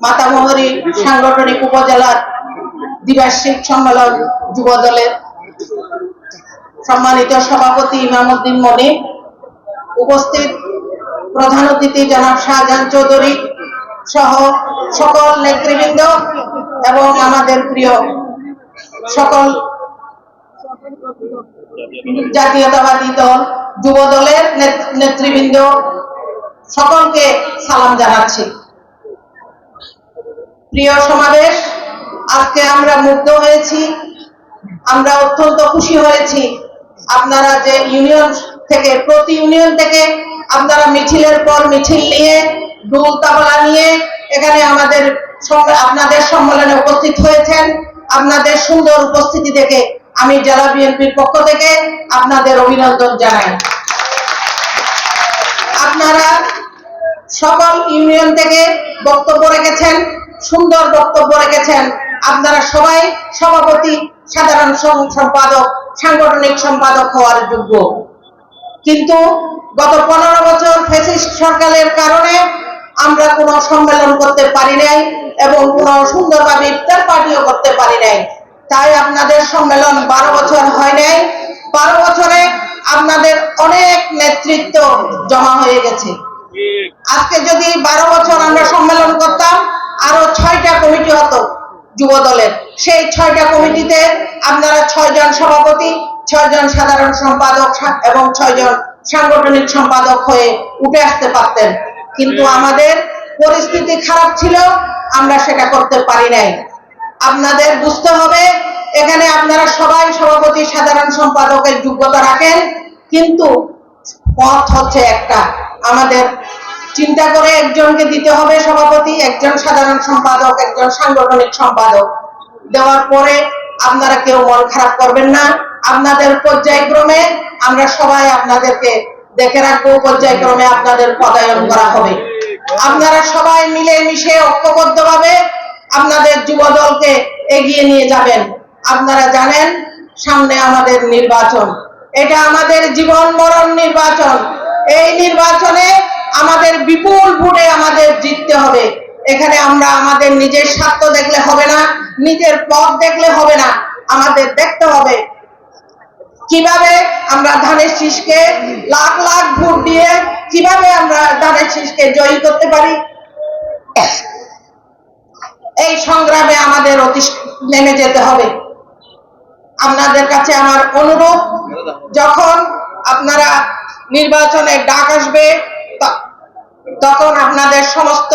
মাতামহরী সাংগঠনিক উপজেলার দ্বিবার্ষিক সম্মেলন যুব দলের সম্মানিত সভাপতি ইমামউদ্দিন মনি, উপস্থিত প্রধান অতিথি জনাব শাহজাহান চৌধুরী সহ সকল নেতৃবৃন্দ এবং আমাদের প্রিয় সকল জাতীয়তাবাদী দল যুব দলের নেতৃবৃন্দ, সকলকে সালাম জানাচ্ছি। প্রিয় সমাবেশ, আজকে আমরা মুগ্ধ হয়েছি। আমরা অত্যন্ত খুশি হয়েছি। আপনারা যে ইউনিয়ন থেকে, প্রতি ইউনিয়ন থেকে আপনারা মিছিলের পর মিছিল নিয়ে, ডুল তাবলা নিয়ে এখানে আমাদের আপনাদের সম্মেলনে উপস্থিত হয়েছেন। আপনাদের সুন্দর উপস্থিতি দেখে আমি জেলা বিএনপির পক্ষ থেকে আপনাদের অভিনন্দন জানাই। আপনারা সকল ইউনিয়ন থেকে বক্তব্য রেখেছেন, সুন্দর বক্তব্য রেখেছেন। আপনারা সবাই সভাপতি, সাধারণ সম্পাদক, সাংগঠনিক সম্পাদক হওয়ার যোগ্য। কিন্তু গত পনেরো বছর ফ্যাসিস্ট সরকারের কারণে আমরা কোনো সম্মেলন করতে পারি নাই এবং কোনো সুন্দরভাবে ইফতার পার্টিও করতে পারি নাই। তাই আপনাদের সম্মেলন বারো বছর হয় নাই। বারো বছরে আপনাদের অনেক নেতৃত্ব জমা হয়ে গেছে। আজকে যদি বারো বছর আমরা সম্মেলন করতাম, আরও ছয়টা কমিটি হতো যুব দলের। সেই ছয়টা কমিটিতে আপনারা ছয়জন সভাপতি, ছয়জন সাধারণ সম্পাদক এবং ছয়জন সাংগঠনিক সম্পাদক হয়ে উঠে আসতে পারতেন। কিন্তু আমাদের পরিস্থিতি খারাপ ছিল, আমরা সেটা করতে পারি নাই। আপনাদের বুঝতে হবে সভাপতি সাধারণ সম্পাদকের যোগ্যতা রাখেন, কিন্তু পথ হচ্ছে একটা। আমাদের চিন্তা করে একজনকে দিতে হবে সভাপতি, একজন সাধারণ সম্পাদক, একজন সাংগঠনিক সম্পাদক। দেওয়ার পরে আপনারা কেউ মন খারাপ করবেন না। আপনাদের পর্যায়ক্রমে আমরা সবাই আপনাদেরকে দেখে রাখব, পর্যায়ক্রমে আপনাদের পদায়ন করা হবে। আপনারা সবাই মিলে মিশে ঐক্যবদ্ধভাবে আপনাদের যুব দলকে এগিয়ে নিয়ে যাবেন। আপনারা জানেন সামনে আমাদের নির্বাচন। এটা আমাদের জীবন মরণ নির্বাচন। এই নির্বাচনে আমাদের বিপুল ভোটে আমাদের জিততে হবে। এখানে আমরা আমাদের নিজের স্বার্থ দেখলে হবে না, নিজের পথ দেখলে হবে না, আমাদের দেখতে হবে। কীভাবে আমরা ধানের শীষকে লাখ লাখ ভোট দিয়ে কীভাবে আমরা ধানের শীষকে জয়ী করতে পারি? এই সংগ্রামে আমাদের অতি নেমে যেতে হবে। আপনাদের কাছে আমার অনুরোধ, যখন আপনারা নির্বাচনে ডাক আসবে তখন আপনাদের সমস্ত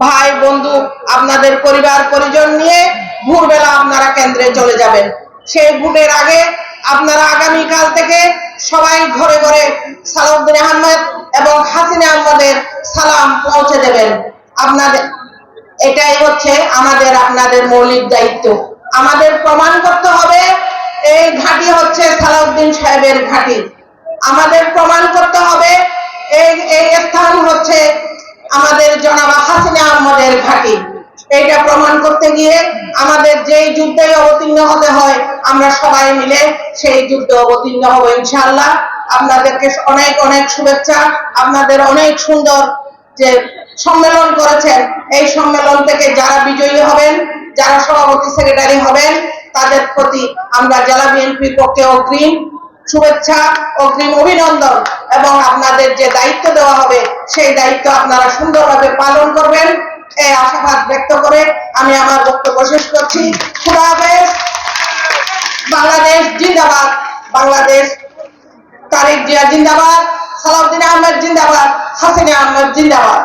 ভাই, বন্ধু, আপনাদের পরিবার, পরিজন নিয়ে ভোরবেলা আপনারা কেন্দ্রে চলে যাবেন। সেই ভোটের আগে আপনারা আগামীকাল থেকে সবাই ঘরে ঘরে সালাউদ্দিন আহমেদ এবং হাসিনা আহমদের সালাম পৌঁছে দেবেন। আপনাদের, এটাই হচ্ছে আমাদের, আপনাদের মৌলিক দায়িত্ব। আমাদের প্রমাণ করতে হবে এই ঘাঁটি হচ্ছে সালাউদ্দিন সাহেবের ঘাঁটি। আমাদের প্রমাণ করতে হবে, এই এই স্থান হচ্ছে আমাদের জনাবা হাসিনা আহমদের ঘাঁটি। এইটা প্রমাণ করতে গিয়ে আমাদের যেই যুদ্ধে অবতীর্ণ হতে হয়, আমরা সবাই মিলে সেই যুদ্ধে অবতীর্ণ হব ইনশাআল্লাহ। আপনাদেরকে অনেক অনেক শুভেচ্ছা। আপনাদের অনেক সুন্দর যে সম্মেলন করেছেন, এই সম্মেলন থেকে যারা বিজয়ী হবেন, যারা সভাপতি, সেক্রেটারি হবেন তাদের প্রতি আমরা জেলা বিএনপির পক্ষে অগ্রিম শুভেচ্ছা, অগ্রিম অভিনন্দন এবং আপনাদের যে দায়িত্ব দেওয়া হবে, সেই দায়িত্ব আপনারা সুন্দরভাবে পালন করবেন। এই আশাবাদ ব্যক্ত করে আমি আমার বক্তব্য শেষ করছি। বাংলাদেশ জিন্দাবাদ। বাংলাদেশ তারিক জিয়া জিন্দাবাদ, সালাউদ্দিন আহমেদ জিন্দাবাদ, হাসিনা আহমেদ জিন্দাবাদ।